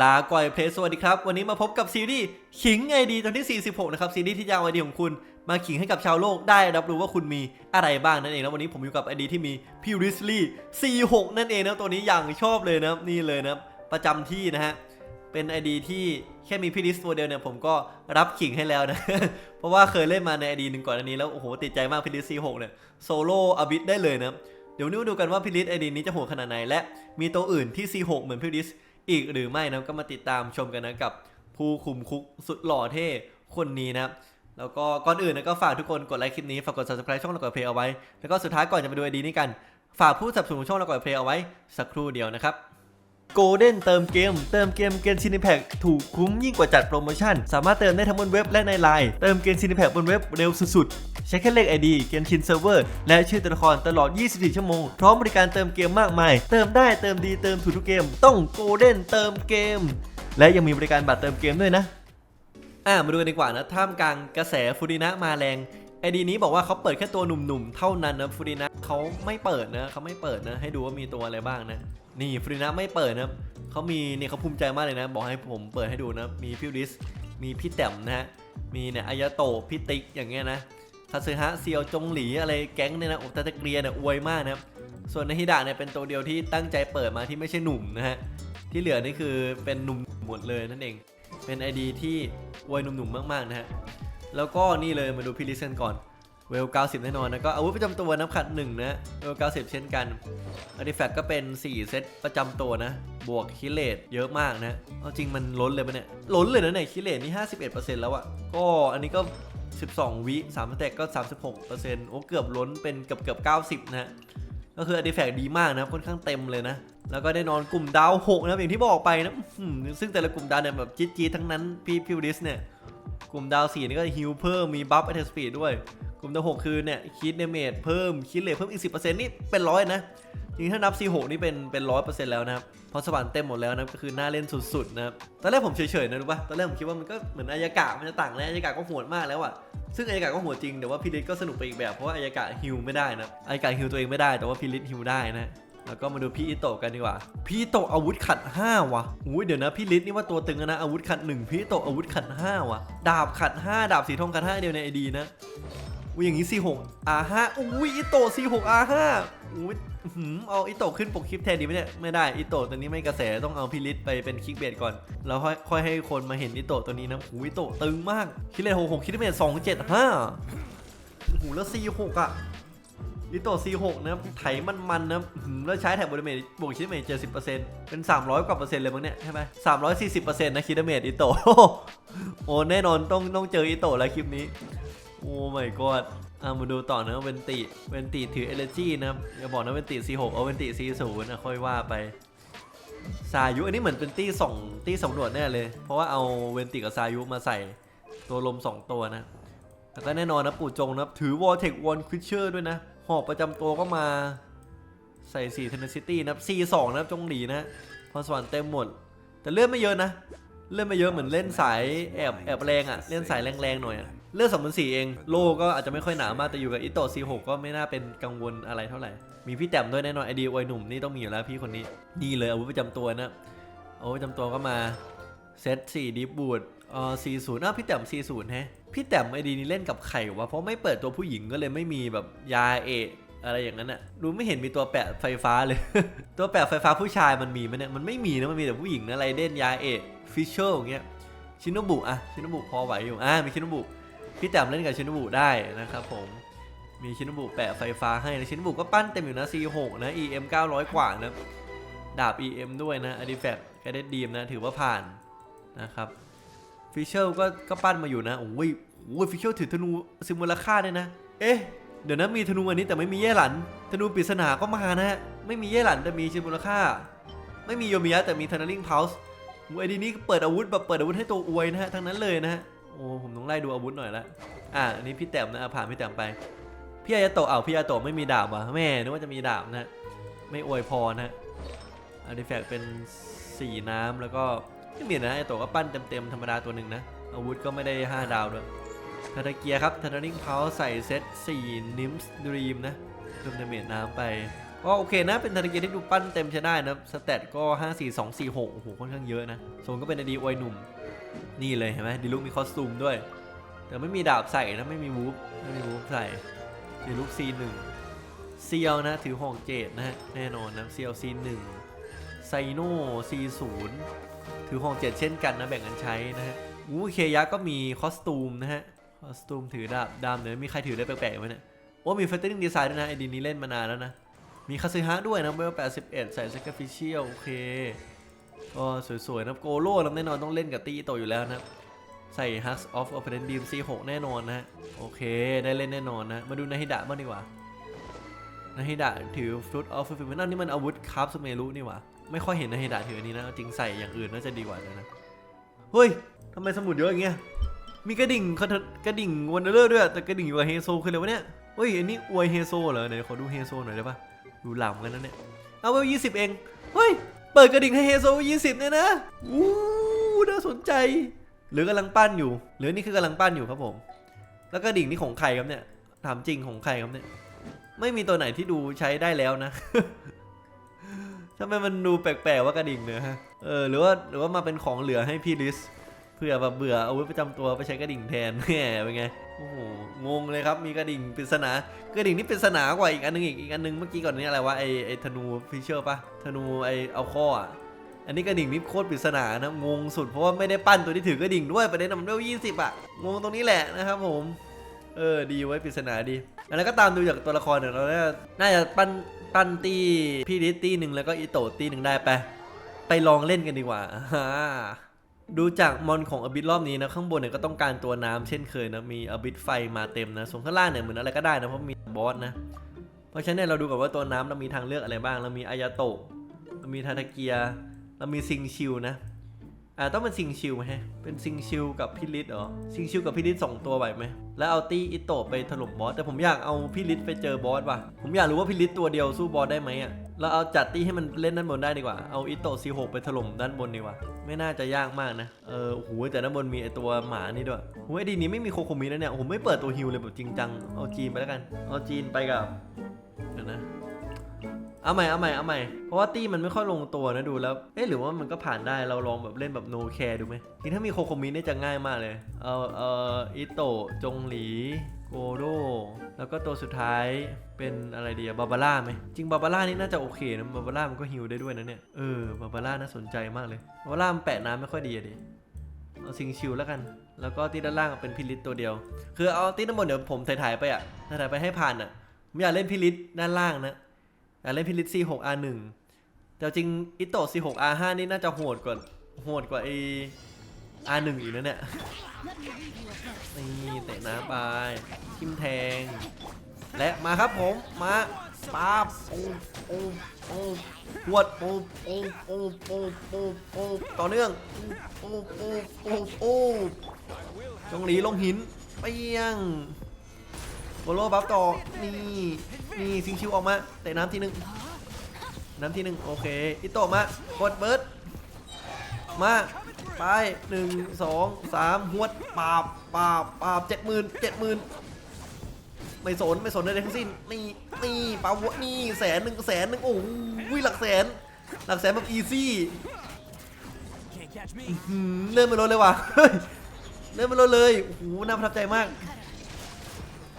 ลาก่อยเพลสวัสดีครับ วันนี้มาพบกับซีรีส์ขิงไอดีตอนที่ 46 นะครับ ซีรีส์ที่ยาวไอดีของคุณ มาขิงให้กับชาวโลกได้รับรู้ว่าคุณมีอะไรบ้างนั่นเองนะวันนี้ผมอยู่กับไอดีที่มีพี่ริสลี่46 นั่นเองนะตัวนี้อย่างชอบเลยนะนี่เลยนะประจำที่นะฮะ เป็นไอดีที่แค่มีพี่ริสตัวเดียวเนี่ยผมก็รับขิงให้แล้วนะ เพราะว่าเคยเล่นมาในไอดีหนึ่งก่อนอันนี้แล้วโอ้โหติดใจมากพี่ริส46เนี่ยโซโล่อบิทได้เลยนะเดี๋ยวนี้มาดูกันว่าพี่ลิสไอดีนี้จะโหดขนาดไหนและมีตัวอื่นที่ C6 เหมือนพี่ลิส อีกหรือไม่นะก็มาติดตามชมกันนะกับผู้คุมคุกสุดหล่อเท่คนนี้นะครับแล้วก็ก่อนอื่นนะก็ฝากทุกคนกดไลค์คลิปนี้ฝากกด subscribe ช่องเราก่อนเพลย์เอาไว้ แล้วก็สุดท้ายก่อนจะไปดูไอดีนี้กัน ฝากผู้สนับสนุนช่องเราก่อนเพลย์เอาไว้สักครู่เดียวนะครับ โกลเด้นเติมเกม เติมเกมเกมชินิแพคถูกคุ้มยิ่งกว่าจัดโปรโมชั่น สามารถเติมได้ทั้งบนเว็บและในไลน์เติมเกมชินิแพคบนเว็บเร็วสุดๆ ใช้แค่เลข ID เกมชินเซิร์ฟเวอร์และชื่อตัวละครตลอด 24 ชั่วโมง พร้อมบริการเติมเกมมากมาย เติมได้เติมดีเติมถูกทุกเกม ต้องโกลเด้นเติมเกม และยังมีบริการบัตรเติมเกมด้วยนะอ่ามาดูกันดีกว่านะท่ามกลางกระแสฟูดินะมาแรง ไอดีนี้บอกว่าเขาเปิดแค่ตัวหนุ่มๆ เท่านั้นนะฟูดินะเขาไม่เปิดนะเขาไม่เปิดนะ ให้ดูว่ามีตัวอะไรบ้างนะ นี่ฟูดินะไม่เปิดนะเขามีเนี่ยเขาภูมิใจมากเลยนะ บอกให้ผมเปิดให้ดูนะ มีพิวดิส มีพี่แต้มนะฮะ มีเนี่ยอายาโตะพี่ติ๊กอย่างเงี้ยนะคาซึฮะเซียวจงหลีอะไรแก๊งเนี่ยนะโอตาตะเกียเนี่ยอวยมากนะส่วนในฮิดะเนี่ยเป็นตัวเดียวที่ตั้งใจเปิดมาที่ไม่ใช่หนุ่มนะฮะ ที่เหลือนี่คือเป็นหนุ่มหมดเลยนั่นเอง เป็น ID ที่อวยหนุ่มๆมากๆนะฮะ แล้วก็นี่เลยมาดูพี่ลิสกันก่อน เวล 90 แน่นอนนะก็อาวุธประจำตัวนับขัด 1 นะ เวล 90 เช่นกันอาร์ติแฟกต์ก็เป็น 4 เซตประจำตัวนะ บวกคิเลตเยอะมากนะ เอาจริงมันล้นเลยปะเนี่ย ล้นเลยนะเนี่ยคิเลตนี่ 51%แล้วอะก็อันนี้ก็ 12 วิ3สเต็กก็ 36%โอ้เกือบล้นเป็นเกือบเกือบ90 นะฮะก็คืออาร์ติแฟกต์ดีมากนะค่อนข้างเต็มเลยนะแล้วก็ได้นอนกลุ่มดาว6นะอย่างที่บอกไปนะซึ่งแต่ละกลุ่มดาวเนี่ยแบบจี๊ดจี๊ดทั้งนั้นพี่พิวดิสเนี่ย กลุ่มดาว4นี่ก็ฮิลเพิ่มมีบัฟอัตสปีดด้วย กลุ่มดาว6คือเนี่ยคิดเดเมจเพิ่มคิดเลทเพิ่มอีก10%นี่เป็นร้อยนะจริงถ้านับ C6 นี่เป็นเป็นร้อยเปอร์เซ็นต์แล้วนะครับเพราะสวรรค์เต็มหมดแล้วนะก็คือน่าเล่นสุดๆนะครับตอนแรกผมเฉยๆนะรู้ป่ะตอนแรกผมคิดว่ามันก็เหมือนอายากะมันจะต่างแล้วอายากะก็โหดมากแล้วอะซึ่งอายากะก็โหดจริงแต่ว่าพิลิตก็สนุกไปอีกแบบเพราะว่าอายากะฮิลไม่ได้นะอายากะฮิลตัวเองไม่ได้แต่ว่าพิลิตฮิลได้นะ แล้วก็มาดูพี่อิโตะกันดีกว่า พี่อิโตะอาวุธขัด5ว่ะอุ้ยเดี๋ยวนะพี่ลิศนี่ว่าตัวตึงนะอาวุธขัด 1 พี่อิโตะอาวุธขัด5ว่ะดาบขัด 5 ดาบสีทองขัด 5 เดียวในไอดีนะอุ้ยอย่างนี้ C6 R5 อุ้ยอิโตะ C6 R5 อุ้ยอื้อหือเอาอิโตะขึ้นปกคลิปแทนดีไหมเนี่ยไม่ได้อิโตะตัวนี้ไม่กระแสต้องเอาพี่ลิศไปเป็นคลิกเบดก่อน แล้วค่อยค่อยให้คนมาเห็นอิโตะตัวนี้นะอุ้ยอิโตะตึงมากคิดเลย66คิดเบด275โอ้โหแล้ว C6 อะ อิโตะ C6 นะครับไถมันๆนะครับอื้อหือแล้วใช้แถบบริเมตบวกคิดเมต70%เป็น300กว่าเปอร์เซ็นต์เลยมั้งเนี่ยใช่ไหม340%นะคิดเมตอิโตะโอ้แน่นอนต้องต้องเจออิโตะแล้วคลิปนี้ โอ้ my god อะมาดูต่อนะเวนติเวนติถือเอเลจีนะครับอย่าบอกนะเวนติ C6 เอาเวนติ C0 นะค่อยว่าไปซายุอันนี้เหมือนเป็นตี้ส่งตี้สำรวจแน่เลย เพราะว่าเอาเวนติกับซายุมาใส่ตัวลม 2 ตัวนะแล้วก็แน่นอนนะปู่จงนะถือวอลเทควันควิชเชอร์ด้วยนะ อบประจำตัวก็มาใส่4 Tenacity นะครับ C2 นะครับจงหลีนะพรสวรรค์เต็มหมด แต่เลื่อนไม่เยอะนะ เลื่อนไม่เยอะเหมือนเล่นสายแอบแอบแรงอะ่ะ เล่นสายแรงๆหน่อยอะเลื่อนสองพันสี่เอง โลก็อาจจะไม่ค่อยหนามากแต่อยู่กับอิโตะ C6 ก็ไม่น่าเป็นกังวลอะไรเท่าไหร่ มีพี่แต้มด้วยแน่นอนไอดีวัยหนุ่มนี่ต้องมีอยู่แล้วพี่คนนี้ นี่เลยอาวุธประจำตัวนะอาวุธประจำตัวก็มาเซต4ดิฟบูด เอ่อ40อ้าวพี่แต้ม40แฮะพี่แต้มไอดีนี้เล่นกับใครวะเพราะไม่เปิดตัวผู้หญิงก็เลยไม่มีแบบยาเอะอะไรอย่างนั้นอะดูไม่เห็นมีตัวแปะไฟฟ้าเลย ตัวแปะไฟฟ้าผู้ชายมันมีไหมเนี่ยมันไม่มีนะมันมีแต่ผู้หญิงนะไรเด่นยาเอะฟิชเชอร์อย่างเงี้ยชินโนบุอะชินโนบุพอไหวอยู่อ่ามีชินโนบุพี่แต้มเล่นกับชินโนบุได้นะครับผมมีชินโนบุแปะไฟฟ้าให้นะชินโนบุก็ปั้นเต็มอยู่นะ C6 นะ EM 900 กว่านะดาบ EM ด้วยนะอดีแฟกก็ได้ดีมนะถือว่าผ่านนะครับ ฟิชเชอร์ก็ก็ปั้นมาอยู่นะโอ้ยโอ้ยฟิชเชอร์ถือธนูซิมูลค่าด้วยนะ เอ๊ะเดี๋ยวนะมีธนูอันนี้แต่ไม่มีเย่หลันธนูปริศนาก็มานะฮะไม่มีเย่หลันแต่มีซิมูลค่า ไม่มีโยมิยะแต่มีทันน r ริงเพาส์ไอดีนี้เปิดอาวุธแบบเปิดอาวุธให้ตัวอวยนะฮะทั้งนั้นเลยนะฮะโอ้ผมต้องไล่ดูอาวุธหน่อยละอะอันนี้พี่แต้มนะผ่านพี่แต้มไปพี่อายาโตะอ้าวพี่อายาโตะไม่มีดาบว่ะแม่นึกว่าจะมีดาบนะฮะไม่อวยพรนะฮะอาร์ติแฟกต์เป็นสีน้ำแล้วก็ ไม่มีนะไอโตะก็ปั้นเต็มๆธรรมดาตัวหนึ่งนะ อาวุธก็ไม่ได้ 5 ดาวด้วยทาตาเกียครับทานาริงเพาใส่เซต4นิมส์ดรีมนะเพิ่มดาเมจน้ำไปก็โอเคนะ เป็นธนาเกียที่ดูปั้นเต็มใช้ได้นะสเตตก็ 5 4 2 4 6โอ้โหค่อนข้างเยอะนะทรงก็เป็นอดีอวยหนุ่ม นี่เลยเห็นไหมดีลุกมีคอสตูมด้วย แต่ไม่มีดาบใส่นะไม่มีวูฟไม่มีวูฟใส่ดีลุก C1 เซียวนะถือห่องเจดนะฮะแน่นอนนะเซียว C1 ไซโน่ C0 ถือห่องเจ็ดเช่นกันนะแบ่งกันใช้นะฮะวูเคยะก็มีคอสตูมนะฮะคอสตูมถือดาบดำเดี๋ยมีใครถือได้แปลกๆไหมเนี่ยโอ้มี f ฟ t ต r ิ n งดีไซน์ด้วยนะไอดีนี้เล่นมานานแล้วนะมีคาซึฮะด้วยนะเบล81ใส่ sacrificial โอเคก็สวยๆนะโกโร่แน่นอนต้องเล่นกับตีโตอยู่แล้วนะใส่ h u s of Opponent Beam C6 แน่นอนนะโอเค ได้เล่นแน่นอนนะ มาดูนาฮิดะบ้างดีกว่านาฮิดะถือ Fruit of Fulfillment นั่นนี่มันอาวุธคราฟสเมรุนี่หว่า ไม่ค่อยเห็นในาฮิดะถืออันนี้นะจริงใส่อย่างอื่นน่าจะดีกว่าเลยนะเฮ้ยทำไมสมุดเยอะอย่างเงี้ยมีกระดิ่งกระดิ่งวันเดอร์ด้วยแต่กระดิ่งอยู่กับเฮโซคืออะไรวะเนี่ยเฮ้ยอันนี้อวยเฮโซเหรอไหนขอดูเฮโซหน่อยได้ปะดูหลำกันนะเนี่ยเอาเวลยี่สิบเองเฮ้ยเปิดกระดิ่งให้เฮโซยี่สิบเนี่ยนะอู้น่าสนใจ หรือกำลังปั้นอยู่ หรือนี่คือกำลังปั้นอยู่ครับผม แล้วกระดิ่งนี่ของใครครับเนี่ยถามจริงของใครครับเนี่ยไม่มีตัวไหนที่ดูใช้ได้แล้วนะ ทำไมมันดูแปลกๆว่ากระดิ่งเนี่ยฮะ เออหรือว่าหรือว่ามาเป็นของเหลือให้พี่ลิส เพื่อแบบเบื่ออาวุธประจำตัวไปใช้กระดิ่งแทนแหมเป็นไง โอ้โห งงเลยครับ มีกระดิ่งปริศนากระดิ่งนี่ปริศนากว่าอีกอันนึงอีกอีกอันนึงเมื่อกี้ก่อนนี้อะไรวะไอไอธนูฟิชเชอร์ปะธนูไอเอาข้ออะอันนี้กระดิ่งนี่โคตรปริศนานะงงสุดเพราะว่าไม่ได้ปั้นตัวที่ถือกระดิ่งด้วยประเด็นนำเร็วยี่สิบอะงงตรงนี้แหละนะครับผมเออดีไว้ปริศนาดีอันนั้นก็ตามดูจากตัวละครเนี่ยเราน่าจะปั้น ตันตีพี่ดิตีหนึ่งแล้วก็อิโตตีหนึ่งได้ไป ไปลองเล่นกันดีกว่าดูจากมอนของอบิทรอบนี้นะ ข้างบนเนี่ยก็ต้องการตัวน้ำเช่นเคยนะ มีอบิทไฟมาเต็มนะ ส่วนข้างล่างเนี่ยเหมือนอะไรก็ได้นะ เพราะมีบอสนะ เพราะฉะนั้นเนี่ยเราดูก่อนว่าตัวน้ำเรามีทางเลือกอะไรบ้าง เรามีอายาโตะเรามีทาทาเกียเรามีซิงชิวนะ อ่าต้องเป็นซิงชิวไหมเป็นซิงชิวกับพิลิตเหรอซิงชิวกับพิลิตสองตัวไหวไหมแล้วเอาตี้อิโตะไปถล่มบอสแต่ผมอยากเอาพิลิตไปเจอบอสว่ะผมอยากรู้ว่าพิลิตตัวเดียวสู้บอสได้ไหมอะเราเอาจัดตี้ให้มันเล่นด้านบนได้ดีกว่า เอาอิโตะซีหกไปถล่มด้านบนดีกว่า ไม่น่าจะยากมากนะ เออโอ้โหแต่ด้านบนมีไอตัวหมานี่ด้วยโอ้ยไอดีนี้ไม่มีโคโคมินะเนี่ยผมไม่เปิดตัวฮิวเลยแบบจริงจัง เอาจีนไปแล้วกัน เอาจีนไปกับ เอาใหม่เอาใหม่เอาใหม่เพราะว่าตี้มันไม่ค่อยลงตัวนะดูแล้วเอ๊ะหรือว่ามันก็ผ่านได้เราลองแบบเล่นแบบโนแคร์ดูไหมทีถ้ามีโคโคมิเนี่ยจะง่ายมากเลยเอาเอ่ออิโตะจงหลีโกโดแล้วก็ตัวสุดท้ายเป็นอะไรดีอะบาบาร่าไหมจริงบาบาร่านี่น่าจะโอเคนะบาบาร่ามันก็ฮิลได้ด้วยนะเนี่ยเออบาบาร่าน่าสนใจมากเลยบาบาร่ามันแปะน้ำไม่ค่อยดีอะดิเอาซิงชิวแล้วกัน แล้วก็ตีด้านล่างเป็นพิลิตตัวเดียว คือเอาตีด้านบนเดี๋ยวผมถ่ายๆไปอะถ่ายๆไปให้ผ่านอะผมอยากเล่นพิลิตด้านล่างนะ อยากเล่นพิลิต C6 R1 แต่จริงอิโต C6 R5 นี่น่าจะโหดกว่าโหดกว่าไอ R1 อีกนะเนี่ยนี่เตะน้ำไปทิมแทง และมาครับผม มาป้าบปูปูปูหวดปูปูปูปูปูปูต่อเนื่องปูปูปูปูจงหลีลงหินเปียง โบโลบัฟต่อ นี่ นี่ซิงชิวออกมาเตะน้ำทีหนึ่งน้ำทีหนึ่งโอเค อิโตะมากดเบิร์ดมาไปหนึ่งสองสามหวดปาบปาบปาบเจ็ดหมื่นเจ็ดหมื่นไม่สนไม่สนอะไรทั้งสิ้นนี่นี่ปาวัวนี่แสนหนึ่งแสนหนึ่งโอ้ยหลักแสน หลักแสนแบบอีซี่ Can't catch me. หืมเลื่อนไปรถเลยว่ะเฮ้ยเลื่อนไปรถเลยโอ้โหน่าประทับใจมาก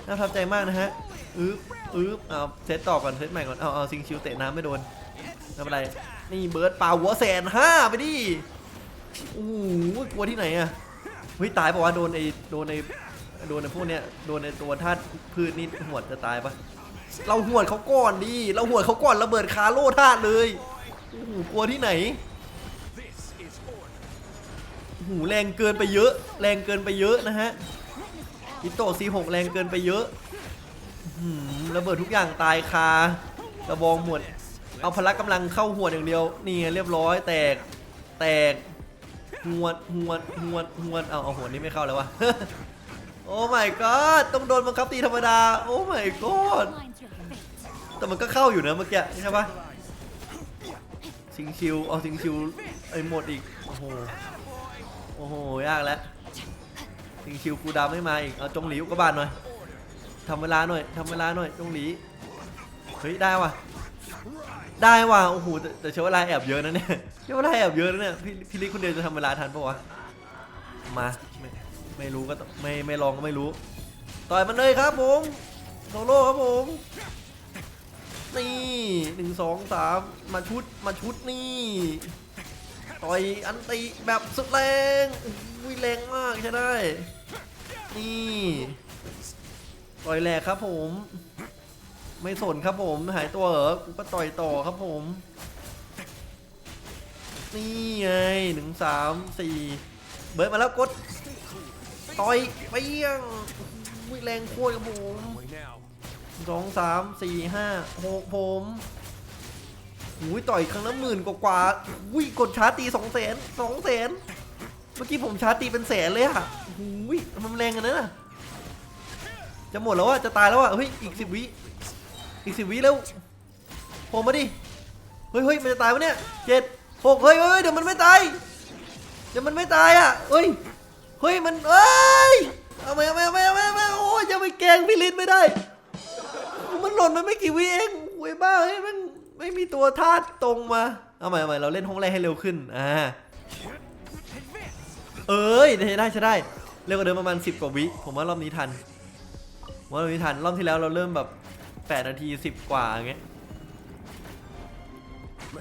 น่าประทับใจมากนะฮะอึ๊บอึ๊บเอาเซตต่อก่อนเซตใหม่ก่อนเอาเอาซิงชิวเตะน้ำไม่โดนไม่เป็นไรนี่เบิร์ดปาหัวแสนห้าไปดิโอ้โหกลัวที่ไหนอะเฮ้ยตายปะวะโดนไอโดนไอโดนไอพวกเนี้ยโดนไอตัวธาตุพืชนี่หวดจะตายปะเราหวดเขาก่อนดิเราหวดเขาก่อนระเบิดคาโล่ธาตุเลยโอ้โหกลัวที่ไหนโอ้โหูแรงเกินไปเยอะ แรงเกินไปเยอะนะฮะ อิโตซีหกแรงเกินไปเยอะระเบิดทุกอย่างตายคากระบองหมด เอาพละกำลังเข้าหัวอย่างเดียว นี่เรียบร้อยแตก แตกหวดหวดหวดหวดเอาเอาหัวนี้ไม่เข้าแล้ววะโอ้ my god ต้องโดนบังคับตีธรรมดา โอ้ my god แต่มันก็เข้าอยู่นะเมื่อกี้ใช่ปะซิงชิว เอาซิงชิวไอ้หมดอีก โอ้โห โอ้โห ยากแล้ว ซิงชิวกูดาวไม่มาอีก เอาจงหลีอุกกาบาตหน่อยทำเวลาหน่อยทำเวลาหน่อยจงหลี เฮ้ยได้ว่ะ ได้ว่ะโอ้โหแต่แต่ใช้เวลาแอบเยอะนะเนี่ยใช้เวลาแอบเยอะนะเนี่ยพี่พี่ลิกคนเดียวจะทำเวลาทันปะวะ มาไม่ไม่รู้ก็ต้องไม่ไม่ลองก็ไม่รู้ ต่อยมันเลยครับผมโซโล่ครับผม นี่หนึ่งสองสามมาชุดมาชุดนี่ ต่อยอันติแบบสุดแรงอุ้ยแรงมากใช่ได้ นี่ต่อยแหลกครับผม ไม่สนครับผมหายตัวเหรอกูก็ต่อยต่อครับผม นี่ไงหนึ่งสามสี่เบิร์ดมาแล้วกดต่อยเปี้ยงอุ้ยแรงโคตรครับผมสองสามสี่ห้าหกผม อุ้ยต่อยครั้งละหมื่นกว่าๆอุ้ยกดชาร์ตีสองแสนสองแสนเมื่อกี้ผมชาร์ตีเป็นแสนเลยอะอุ้ยมันแรงกันนะน่ะจะหมดแล้วอะจะตายแล้วอะเฮ้ยอีกสิบวิอีกสิบวิแล้วผมมาดิเฮ้ยเฮ้ยมันจะตายวะเนี่ยเจ็ดหกเฮ้ยเฮ้ยเดี๋ยวมันไม่ตายเดี๋ยวมันไม่ตายอะเฮ้ยเฮ้ยมันเอ้ยเอาไปเอาไปเอาไปเอาไปเอาโอ้ยจะไปแกงพี่ลินไม่ได้ มันหล่นมาไม่กี่วิเองเว้ยบ้า ไม่มีตัวธาตุตรงมา เอาใหม่เอาใหม่เราเล่นห้องแรกให้เร็วขึ้น อ่า เอ้ยได้ได้ใช่ได้ เร็วกว่าเดิมประมาณ 10 กว่าวิ ผมว่ารอบนี้ทันผมว่ารอบนี้ทัน รอบที่แล้วเราเริ่มแบบ8นาที 10 กว่าอย่างเงี้ย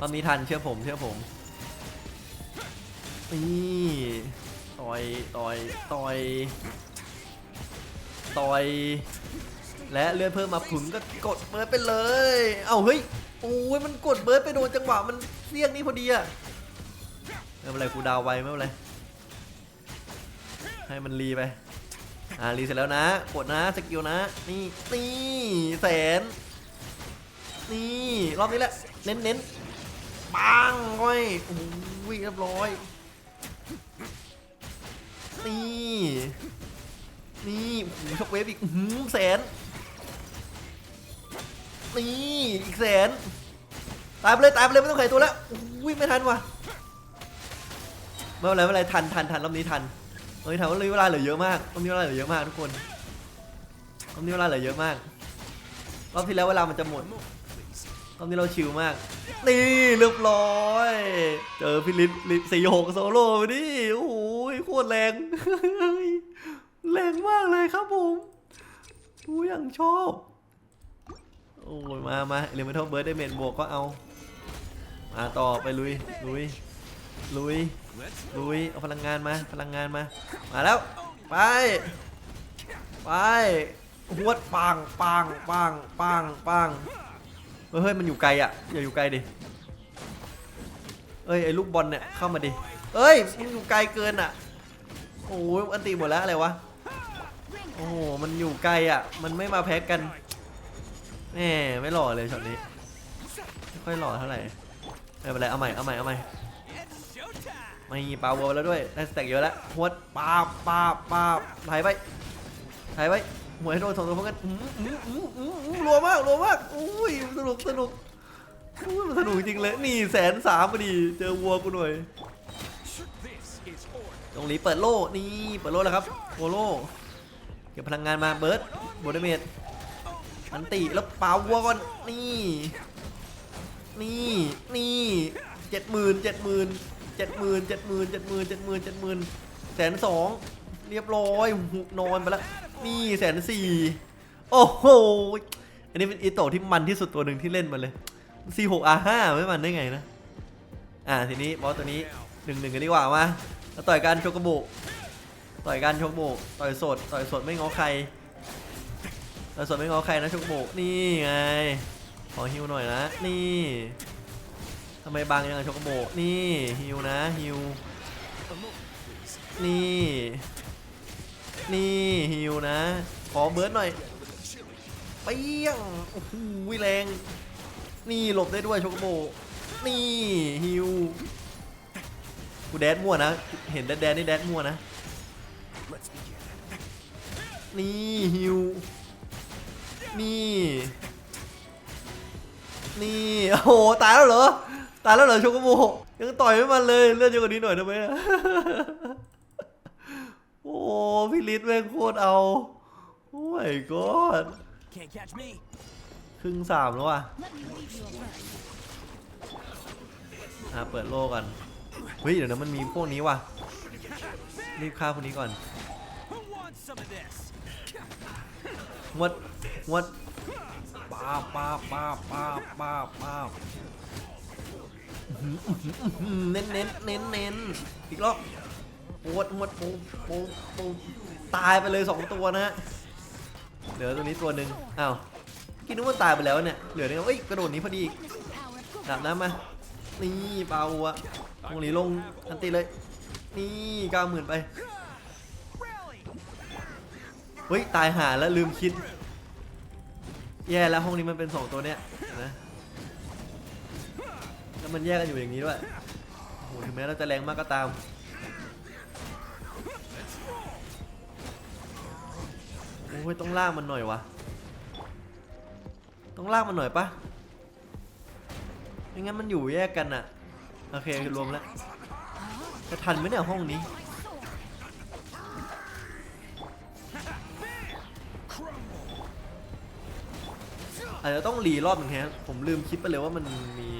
รอบนี้ทันเชื่อผมเชื่อผม นี่ต่อยต่อยต่อยต่อยและเลื่อนเพิ่มมาผึงก็กดเบิดไปเลย เอ้าเฮ้ย โอ้ยมันกดเบิร์ดไปโดนจังหวะมันเสี้ยงนี่พอดีอะไม่เป็นไรกูดาวไวไม่เป็นไรให้มันรีไปอ่ารีเสร็จแล้วนะกดนะสกิลนะ นี่นี่แสนนี่รอบนี้แหละเน้นเน้นปังไว้ยโอ้ยเรียบร้อยนี่นี่โอ้โหช็อกเวฟอีกอื้อหือแสน นี่อีกแสนตายไปเลยตายไปเลยไม่ต้องไขตัวแล้วอุ้ยไม่ทันว่ะไม่เป็นไรไม่เป็นไรทันทันทันรอบนี้ทันรอบนี้ทันว่าเหลือเวลาเหลือเยอะมากรอบนี้เวลาเหลือเยอะมากทุกคนรอบนี้เวลาเหลือเยอะมากรอบที่แล้วเวลามันจะหมดรอบนี้เราชิลมาก นี่เรียบร้อย เจอพี่ลิศลิศสี่หกโซโล่ไปดิโอ้โหโคตรแรงแรงมากเลยครับผมดูอย่างชอบ โอ้ยมามาเรมิทัลเบิร์ดได้เมนบวกก็เอา มาต่อไปลุย ลุย ลุย ลุย เอาพลังงานมา พลังงานมา มาแล้ว ไป ไปหวดปังปังปังปังปังเฮ้ยมันอยู่ไกลอะ อย่าอยู่ไกลดิ เอ้ยไอ้ลูกบอลเนี่ยเข้ามาดิ เอ้ยมันอยู่ไกลเกินอะ โอ้ยอันตีหมดแล้วอะไรวะ โอ้โหมันอยู่ไกลอะ มันไม่มาแพ็กกัน แหมไม่หล่อเลยช็อตนี้ไม่ค่อยหล่อเท่าไหร่ไม่เป็นไรเอาใหม่เอาใหม่เอาใหม่ไม่มีปาวัวแล้วด้วยได้สแต็กเยอะแล้วหวดปาบปาบปาบถ่ายไปถ่ายไปหัวให้โดนสองตัวพร้อมกันอื้ออื้อรัวมากรัวมากอุ้ยสนุกสนุกอุ้ยมันสนุกจริงเลยนี่แสนสามพอดีเจอวัวกูหน่อยตรงนี้เปิดโล่นี่เปิดโล่แล้วครับโอโล่เก็บพลังงานมาเบิร์ดโบดเมด อันติแล้วปาวัวก่อนนี่ นี่นี่เจ็ดหมื่นเจ็ดหมื่นเจ็ดหมื่นเจ็ดหมื่นเจ็ดหมื่นเจ็ดหมื่นเจ็ดหมื่นแสนสองเรียบร้อยหุบนอนไปแล้วนี่แสนสี่โอ้โหอันนี้เป็นอีโตะที่มันที่สุดตัวหนึ่งที่เล่นมาเลย C6R5 ไม่มันได้ไงนะ อ่าทีนี้บอสตัวนี้หนึ่งหนึ่งกันดีกว่ามาต่อยกันโชกโบต่อยกันโชกโบต่อยสดต่อยสดไม่ง้อใคร ต่อยสดไม่งอใครนะโชกโบกนี่ไง ขอฮิวหน่อยนะ นี่ทำไมบางยังไงโชกโบกนี่ฮิวนะฮิวนี่ นี่ฮิวนะ ขอเบิร์ดหน่อยเปี้ยงโอ้โหแรง นี่หลบได้ด้วยชกโบกนี่ฮิวกูแดดมั่วนะ เห็นแดดแดดนี่แดดมั่วนะ นี่ฮิว นี่ นี่ โอ้โห ตายแล้วเหรอ ตายแล้วเหรอโชกโบยังต่อยไม่มันเลย เลือดเยอะกว่านี้หน่อยได้ไหมโอ้พี่ลิศแม่งโคตรเอา โอ้ my god ครึ่งสามแล้วว่ะอะเปิดโลก่อนเฮ้ยเดี๋ยวนะมันมีพวกนี้ว่ะ รีบฆ่าพวกนี้ก่อน Who wants some of this? งวดงวดป้าป้าป้าป้าป้าป้าเน้นเน้นเน้นเน้นอีกรอบปวดหวดปูปูปูตายไปเลยสองตัวนะฮะเหลือตัวนี้ตัวหนึ่งอ้าวกินนึกว่าตายไปแล้วเนี่ยเหลือเนี่ยเอ้ยกระโดดนี้พอดีดับน้ำมานี่เปาอะตรงนี้ลงทันตีเลย นี่ก้าหมื่นไป ฮ้ย ตายหาแล้วลืมคิด แย่แล้วห้องนี้มันเป็นสองตัวเนี้ยนะแล้วมันแยกกันอยู่อย่างนี้ด้วยโอ้โหถึงแม้เราจะแรงมากก็ตามโอ้ยต้องลากมันหน่อยวะต้องลากมันหน่อยปะไม่งั้นมันอยู่แยกกันอะโอเครวมแล้วจะทันไหมเนี่ยห้องนี้ อาจจะต้องรีรอบหนึ่งแฮะผมลืมคิดไปเลยว่ามันมี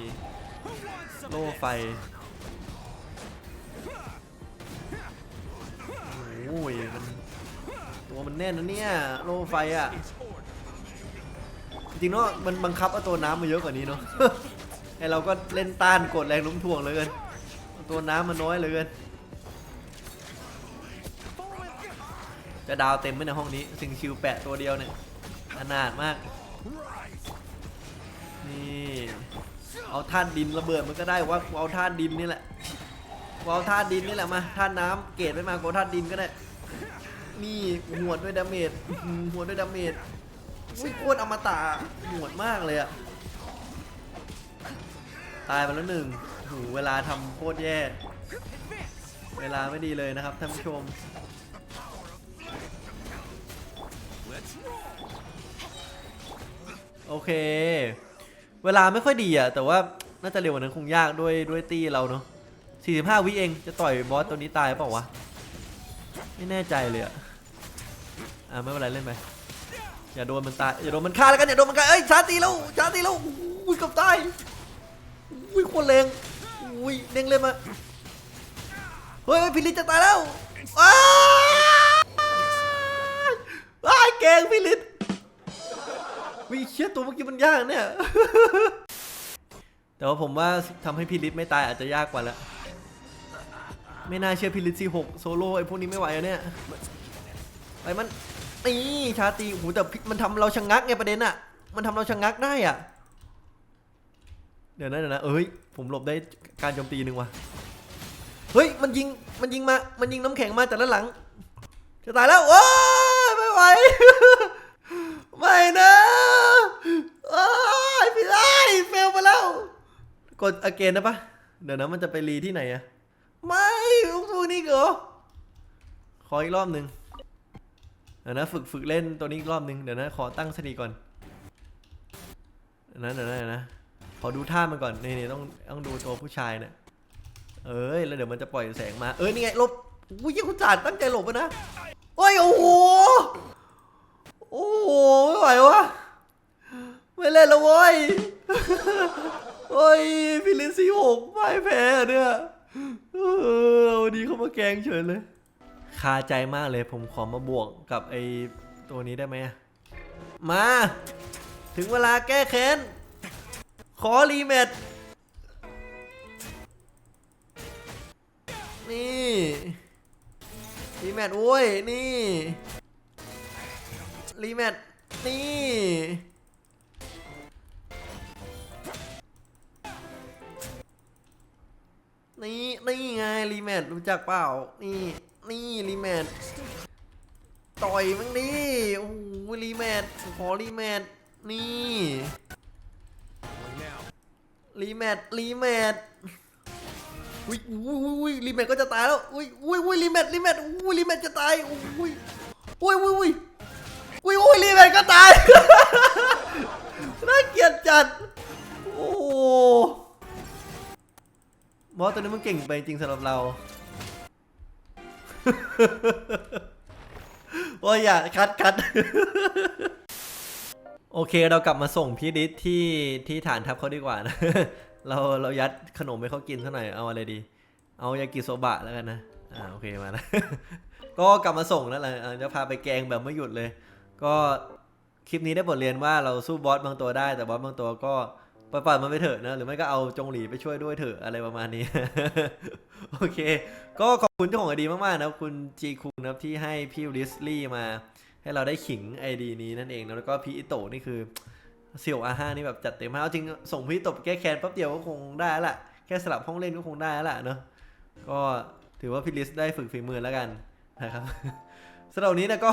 โล่ไฟโอ้ยมันตัวมันแน่นนะเนี่ยโล่ไฟอะจริงๆเนาะมันบังคับเอาตัวน้ำมาเยอะกว่านี้เนาะไอเราก็เล่นต้านกดแรงโน้มถ่วงเลยกินตัวน้ำมันน้อยเลยกินจะดาวเต็มไหมในห้องนี้สิงชิวแปะตัวเดียวเนี่ยอนาถมาก นี่เอาธาตุดินระเบิดมันก็ได้ว่ากูเอาธาตุดินนี่แหละกูเอาธาตุดินนี่แหละมาธาตุน้ำเกรดไม่มากูเอาธาดินก็ได้นี่หวดด้วยดาเมจหือหวดด้วยดาเมจอุ้ยโคตรอมตะหวดมากเลยอะตายไปแล้วหนึ่งหูเวลาทำโคตรแย่ เวลาไม่ดีเลยนะครับท่านผู้ชมโอเค เวลาไม่ค่อยดีอะ แต่ว่าน่าจะเร็วกว่านั้นคงยากด้วยด้วยตีเราเนาะ45 วิเองจะต่อยบอสตัวนี้ตายเปล่าวะ ไม่แน่ใจเลยอะ อ่าไม่เป็นไรเล่นไป อย่าโดนมันตาย อย่าโดนมันฆ่าแล้วกัน อย่าโดนมันฆ่าเอ้ยชาร์ตีแล้วชาร์ตีแล้วอุ้ยกับตายอุ้ยโคนแรงอุ้ยเด้งเลยมา เฮ้ยพิลิตจะตายแล้วอ้าวอ้ายเก่งพิลิต วิเชี่ยตัวเมื่อกี้มันยากเนี่ย แต่ว่าผมว่าทำให้พิลิตไม่ตายอาจจะยากกว่าแล้วไม่น่าเชื่อพิลิตซีหกโซโล่ไอ้พวกนี้ไม่ไหวอะเนี่ยไปมันนี่ชาตรีโอ้โหแต่พิมันทำเราชะงักไงประเด็นอะมันทำเราชะงักได้อะเดี๋ยวนะเดี๋ยวนะเอ้ยผมหลบได้การโจมตีหนึ่งว่ะเฮ้ยมันยิงมันยิงมามันยิงน้ำแข็งมาจากด้านหลัง จะตายแล้วโอ้ยไม่ไหว ไม่นะโอ้ยพี่ไอ้เฟลไปแล้ว กดอเกนนะปะเดี๋ยวนะมันจะไปรีที่ไหนอะไม่ลูกทูนี่เหรอขออีกรอบหนึ่งเดี๋ยวนะฝึกฝึกเล่นตัวนี้อีกรอบหนึ่งเดี๋ยวนะขอตั้งสติก่อนเดี๋ยวนะเดี๋ยวนะเดี๋ยวนะขอดูท่ามันก่อนนี่นี่ต้องต้องดูตัวผู้ชายนี่ยเอ้ยแล้วเดี๋ยวมันจะปล่อยแสงมาเอ้ยนี่ไงลบอุ้ยยังคุณจ่าตั้งใจหลบนะโอ้ยโอ้โหโอ้โหไม่ไหววะไม่เล่นแล้วเว้ย โอ้ยฟิลิปซีหกไม่แพ้เนี่ยเออวันนี้เขามาแกงเฉยเลย คาใจมากเลยผมขอมาบวกกับไอตัวนี้ได้ไหมมา ถึงเวลาแก้แค้น ขอรีแมตช์นี่รีแมตช์โว้ย นี่รีแมตช์นี่ นี่นี่ไงรีแมทรู้จักเปล่า นี่นี่รีแมทต่อยมั้งดิโอ้โหรีแมทขอรีแมทนี่รีแมทรีแมทอุ้ยอุ้ยอุ้ยรีแมทก็จะตายแล้วอุ้ยอุ้ยอุ้ยรีแมทรีแมทอุ้ยรีแมทจะตายอุ้ยอุ้ยอุ้ยอุ้ยอุ้ยอุ้ยรีแมทก็ตายน่าเกลียดจัดโอ้ บอสตัวนี้มันเก่งไปจริงสำหรับเราโอ้ยอย่าคัดคัดโอเคเรากลับมาส่งพี่ดิษที่ที่ฐานทัพเขาดีกว่านะ เราเรายัดขนมให้เขากินซะหน่อยเอาอะไรดี เอายากิโซบะแล้วกันนะอ่าโอเคมาแล้วก็กลับมาส่งแล้วแหละอ่าจะพาไปแกงแบบไม่หยุดเลย ก็คลิปนี้ได้บทเรียนว่าเราสู้บอสบางตัวได้แต่บอสบางตัวก็ ปล่อยมันไปเถอะนะหรือไม่ก็เอาจงหลีไปช่วยด้วยเถอะอะไรประมาณนี้ โอเค ก็ขอบคุณเจ้าของไอดีมากๆนะคุณจีคุงนะครับที่ให้พี่ลิสลี่มา ให้เราได้ขิงไอดีนี้นั่นเองนะแล้วก็พี่อิโตะนี่คือเสี่ยวอาห้านี่แบบจัดเต็มมากจริงส่งพี่ตะไปแก้แค้นแป๊บเดียวก็คงได้แล้วล่ะแค่สลับห้องเล่นก็คงได้แล้วล่ะเนอะก็ถือว่าพี่ลิสได้ฝึกฝีมือแล้วกันนะครับสำหรับนี้นะก็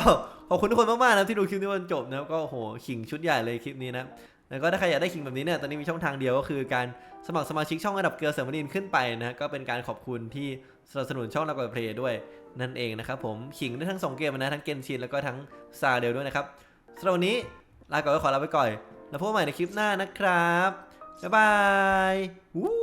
ขอบคุณทุกคนมากๆนะที่ดูคลิปนี้จนจบนะครับก็โหขิงชุดใหญ่เลยคลิปนี้นะ แล้วก็ถ้าใครอยากได้ขิงแบบนี้เนี่ย ตอนนี้มีช่องทางเดียวก็คือการสมัครสมาชิกช่องระดับเกลือเสริมมดินขึ้นไปนะก็เป็นการขอบคุณที่สนับสนุนช่องระดับเพลย์ด้วยนั่นเองนะครับผมขิงได้ทั้ง 2 เกมนะทั้งเกนชินแล้วก็ทั้งซาเดลด้วยนะครับสำหรับวันนี้ลาก่อนก็ขอลาไปก่อน แล้วพบกันใหม่ในคลิปหน้านะครับบ๊ายบายวู